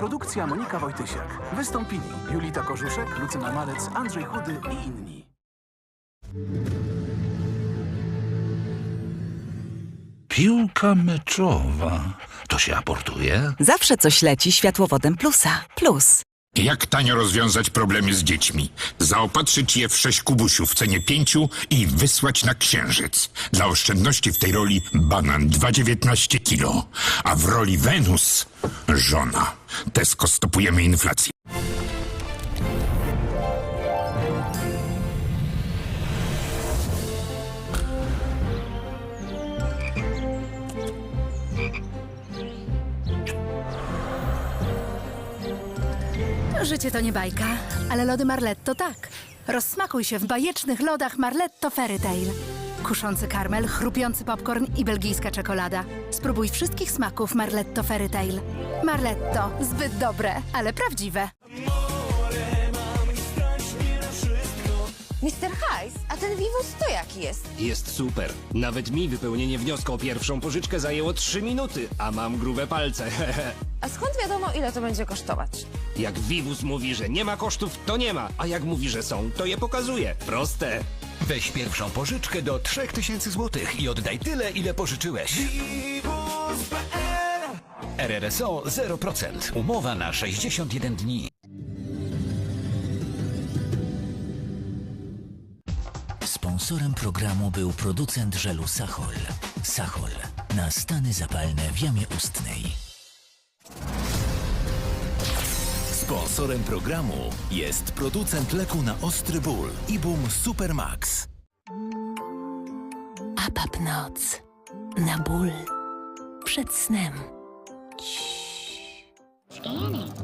Produkcja Monika Wojtysiak. Wystąpili Julita Korzuszek, Lucyna Malec, Andrzej Chudy i inni. Piłka meczowa. To się aportuje? Zawsze coś leci światłowodem plusa. Plus. Jak tanio rozwiązać problemy z dziećmi? Zaopatrzyć je w sześć kubusiów w cenie pięciu i wysłać na księżyc. Dla oszczędności w tej roli banan 2,19 kilo, a w roli Wenus żona. Tesco stopujemy inflację. Życie to nie bajka, ale lody Marletto tak. Rozsmakuj się w bajecznych lodach Marletto Fairy Tale. Kuszący karmel, chrupiący popcorn i belgijska czekolada. Spróbuj wszystkich smaków Marletto Fairy Tale. Marletto, zbyt dobre, ale prawdziwe. Mister Hajs, a ten Vivus to jaki jest? Jest super. Nawet mi wypełnienie wniosku o pierwszą pożyczkę zajęło 3 minuty, a mam grube palce. A skąd wiadomo, ile to będzie kosztować? jak Vivus mówi, że nie ma kosztów, to nie ma, a jak mówi, że są, to je pokazuje. Proste. Weź pierwszą pożyczkę do 3000 zł i oddaj tyle, ile pożyczyłeś. RRSO 0%. Umowa na 61 dni. Sponsorem programu był producent żelu Sachol. Sachol na stany zapalne w jamie ustnej. Sponsorem programu jest producent leku na ostry ból Ibum Supermax. Apap noc. Na ból. Przed snem. Scanning.